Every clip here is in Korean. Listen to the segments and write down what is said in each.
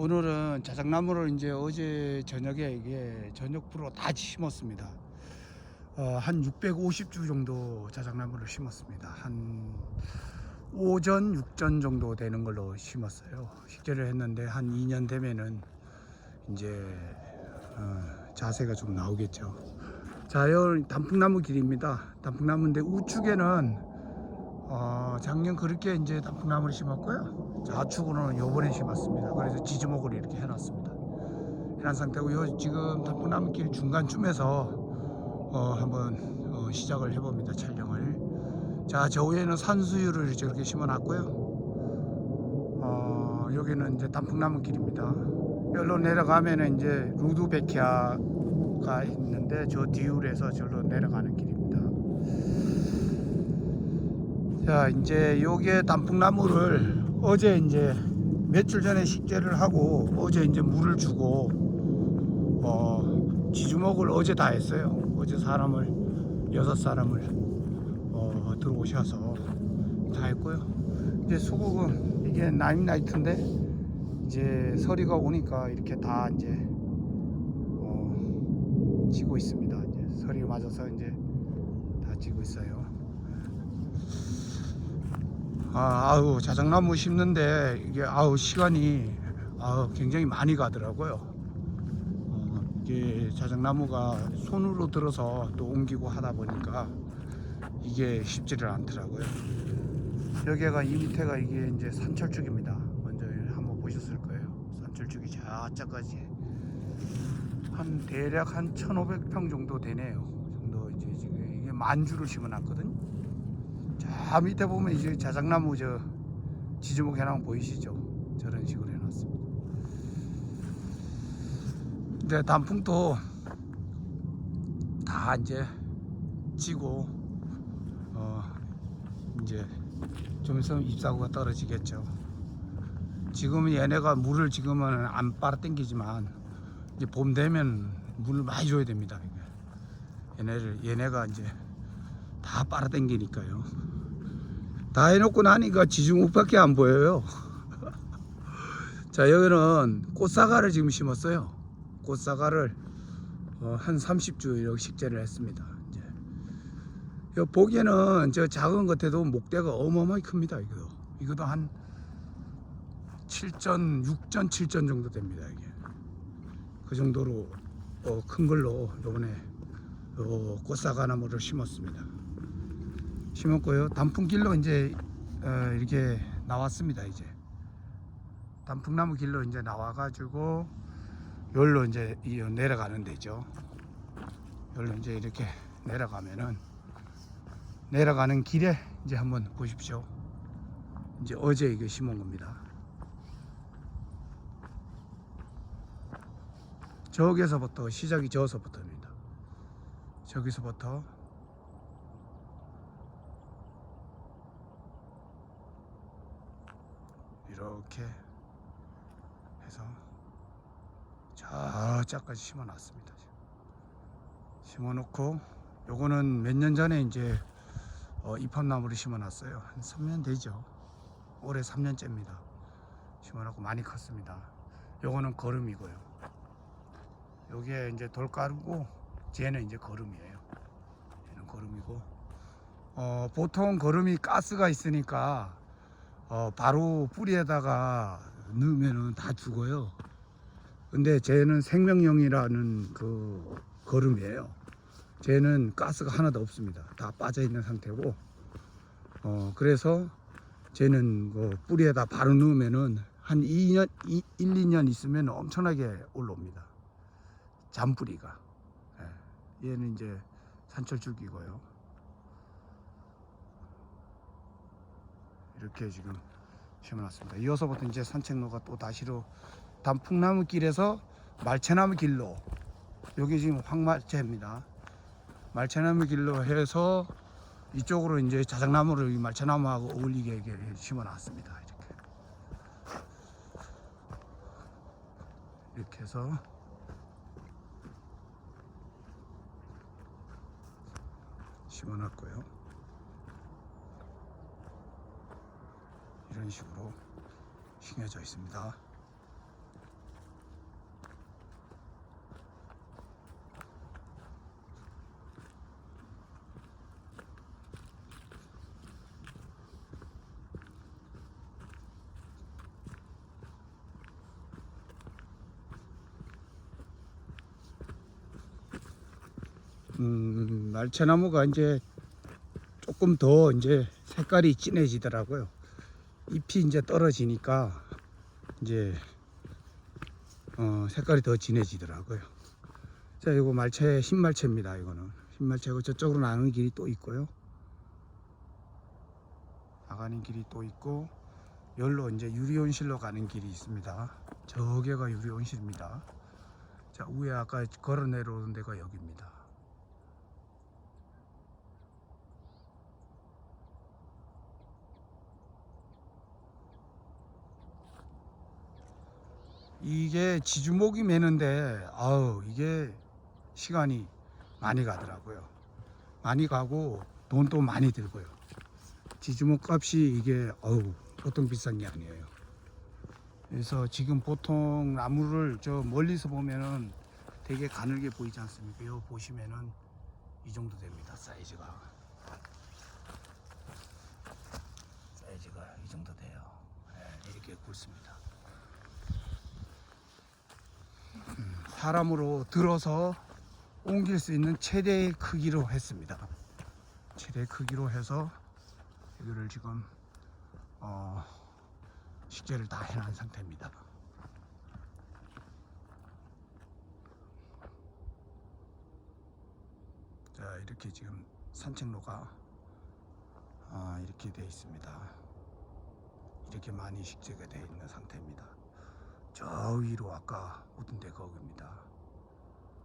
오늘은 자작나무를 이제 어제 저녁에 이게 저녁부로 다 심었습니다. 어, 한 650주 정도 자작나무를 심었습니다. 한 오전, 육전 정도 되는 걸로 심었어요. 식재를 했는데 한 2년 되면은 이제 어, 자세가 좀 나오겠죠. 자, 여기 단풍나무 길입니다. 단풍나무인데 우측에는 어, 작년 그렇게 이제 단풍나무를 심었고요. 좌측으로는 요번에 심었습니다. 그래서 지지목을 이렇게 해놨습니다. 해놓은 상태고 요 지금 단풍나무 길 중간쯤에서 어, 한번 어, 시작을 해봅니다. 촬영을. 자, 저 위에는 산수유를 저렇게 심어놨고요. 어, 여기는 이제 단풍나무 길입니다. 여기로 내려가면은 이제 루드베키아가 있는데 저 뒤울에서 저로 내려가는 길입니다. 자, 이제 요게 단풍나무를 어제 이제 며칠 전에 식재를 하고 어제 이제 물을 주고 어, 지주목을 어제 다 했어요. 어제 사람을 여섯 사람을 어, 들어오셔서 다 했고요. 이제 수국은 이게 나인나이트인데 이제 서리가 오니까 이렇게 다 이제 어, 지고 있습니다. 이제 서리 맞아서 이제 다 지고 있어요. 아, 아우 자작나무 심는데 이게 아우 시간이 아우 굉장히 많이 가더라고요. 어, 이게 자작나무가 손으로 들어서 또 옮기고 하다 보니까 이게 쉽지를 않더라고요. 여기가 이 밑에가 이게 이제 산철쭉입니다. 먼저 한번 보셨을 거예요. 산철쭉이 저쪽까지 한 대략 한 1,500평 정도 되네요. 정도 이제 지금 이게 만주를 심어놨거든요. 저 밑에 보면 이제 자작나무 저 지주목 해나무 보이시죠? 저런 식으로 해놨습니다. 근데 단풍도 다 이제 지고 어 이제 좀 있으면 잎사구가 떨어지겠죠. 지금은 얘네가 물을 지금은 안 빨아 당기지만 이제 봄 되면 물을 많이 줘야 됩니다. 얘네를 얘네가 이제 다 빨아 당기니까요. 다 해놓고 나니까 지중욱밖에 안 보여요. 자 여기는 꽃사과를 지금 심었어요. 꽃사과를 어, 한 30주 이렇게 식재를 했습니다. 이제 요 보기에는 저 작은 것에도 목대가 어마어마하게 큽니다. 이거 이것도 한 7전, 6전, 7전 정도 됩니다. 이게 그 정도로 어, 큰 걸로 요번에 어, 꽃사과 나무를 심었습니다. 심었고요. 단풍길로 이제 어, 이렇게 나왔습니다. 이제 단풍나무 길로 이제 나와가지고 여기로 이제 이 내려가는 데죠. 여기로 이제 이렇게 내려가면은 내려가는 길에 이제 한번 보십시오. 이제 어제 이게 심은 겁니다. 저기서부터 시작이 저서부터입니다. 저기서부터 이렇게 해서 저짝까지 심어놨습니다. 심어놓고 요거는 몇 년 전에 이제 어, 입합나무를 심어놨어요. 한 3년 되죠. 올해 3년째입니다. 심어놓고 많이 컸습니다. 요거는 거름이고요. 요게 이제 돌가루고 쟤는 이제 거름이에요. 얘는 거름이고 어, 보통 거름이 가스가 있으니까 어, 바로 뿌리에다가 넣으면은 다 죽어요. 근데 쟤는 생명용이라는 그 거름이에요. 쟤는 가스가 하나도 없습니다. 다 빠져 있는 상태고, 어, 그래서 쟤는 그 뿌리에다 바로 넣으면은 한 2년, 1, 2년 있으면 엄청나게 올라옵니다. 잔뿌리가. 예. 얘는 이제 산철쭉이고요. 이렇게 지금 심어놨습니다. 이어서부터 이제 산책로가 또 다시로 단풍나무 길에서 말채나무 길로 여기 지금 황말채입니다. 말채나무 길로 해서 이쪽으로 이제 자작나무를 이 말채나무하고 어울리게 심어놨습니다. 이렇게 이렇게 해서 심어놨고요. 이런 식으로 심겨져 있습니다. 음, 말채나무가 이제 조금 더 이제 색깔이 진해지더라고요. 잎이 이제 떨어지니까 이제 어, 색깔이 더 진해지더라고요. 자, 이거 말채 흰말채입니다. 이거는 흰말채고 저쪽으로 나가는 길이 또 있고요. 나가는 길이 또 있고 열로 이제 유리온실로 가는 길이 있습니다. 저기가 유리온실입니다. 자, 위에 아까 걸어 내려오는 데가 여기입니다. 이게 지주목이 매는데 아우 이게 시간이 많이 가더라고요. 많이 가고 돈도 많이 들고요. 지주목 값이 이게 어우 보통 비싼 게 아니에요. 그래서 지금 보통 나무를 저 멀리서 보면은 되게 가늘게 보이지 않습니까? 요 보시면은 이 정도 됩니다. 사이즈가 사이즈가 이 정도 돼요. 네, 이렇게 굵습니다. 사람으로 들어서 옮길 수 있는 최대의 크기로 했습니다. 최대 크기로 해서 여기를 지금 어, 식재를 다 해놓은 상태입니다. 자 이렇게 지금 산책로가 아, 이렇게 되어 있습니다. 이렇게 많이 식재가 되어 있는 상태입니다. 저 위로 아까 오던 데 거기입니다.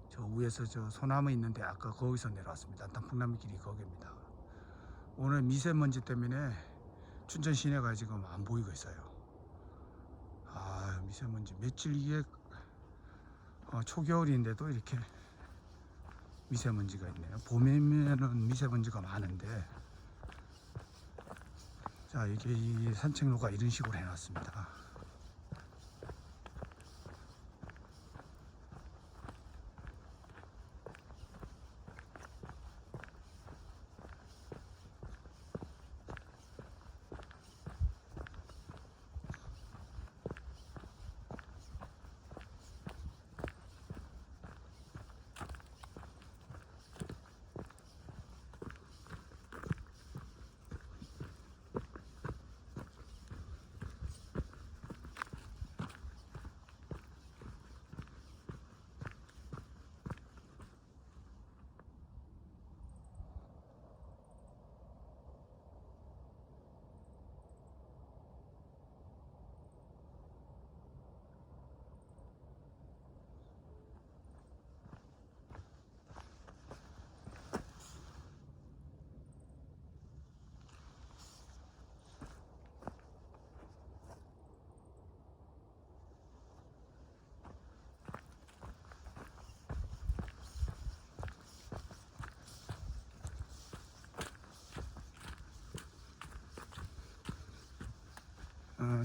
저 위에서 저 소나무 있는데 아까 거기서 내려왔습니다. 단풍나무 길이 거기입니다. 오늘 미세먼지 때문에 춘천 시내가 지금 안 보이고 있어요. 아 미세먼지 며칠 이게 어, 초겨울인데도 이렇게 미세먼지가 있네요. 봄이면은 미세먼지가 많은데 자 이게 이 산책로가 이런 식으로 해놨습니다.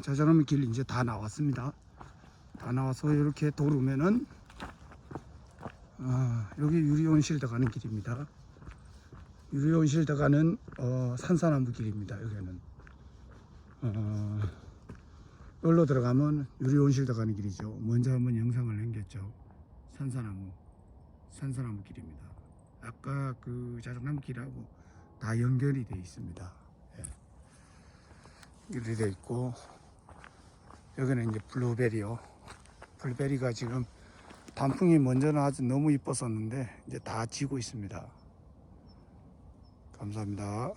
어, 자전거 길 이제 다 나왔습니다. 다 나와서 이렇게 도르면은 어, 여기 유리온실드 가는 길입니다. 유리온실드 가는 어, 산사나무 길입니다. 여기는 어, 여기로 들어가면 유리온실드 가는 길이죠. 먼저 한번 영상을 남겼죠. 산사나무 산사나무 길입니다. 아까 그 자전거 길하고 다 연결이 되어 있습니다. 예. 이렇게 돼 있고 여기는 이제 블루베리요. 블루베리가 지금 단풍이 먼저는 아주 너무 이뻤었는데 이제 다 지고 있습니다. 감사합니다.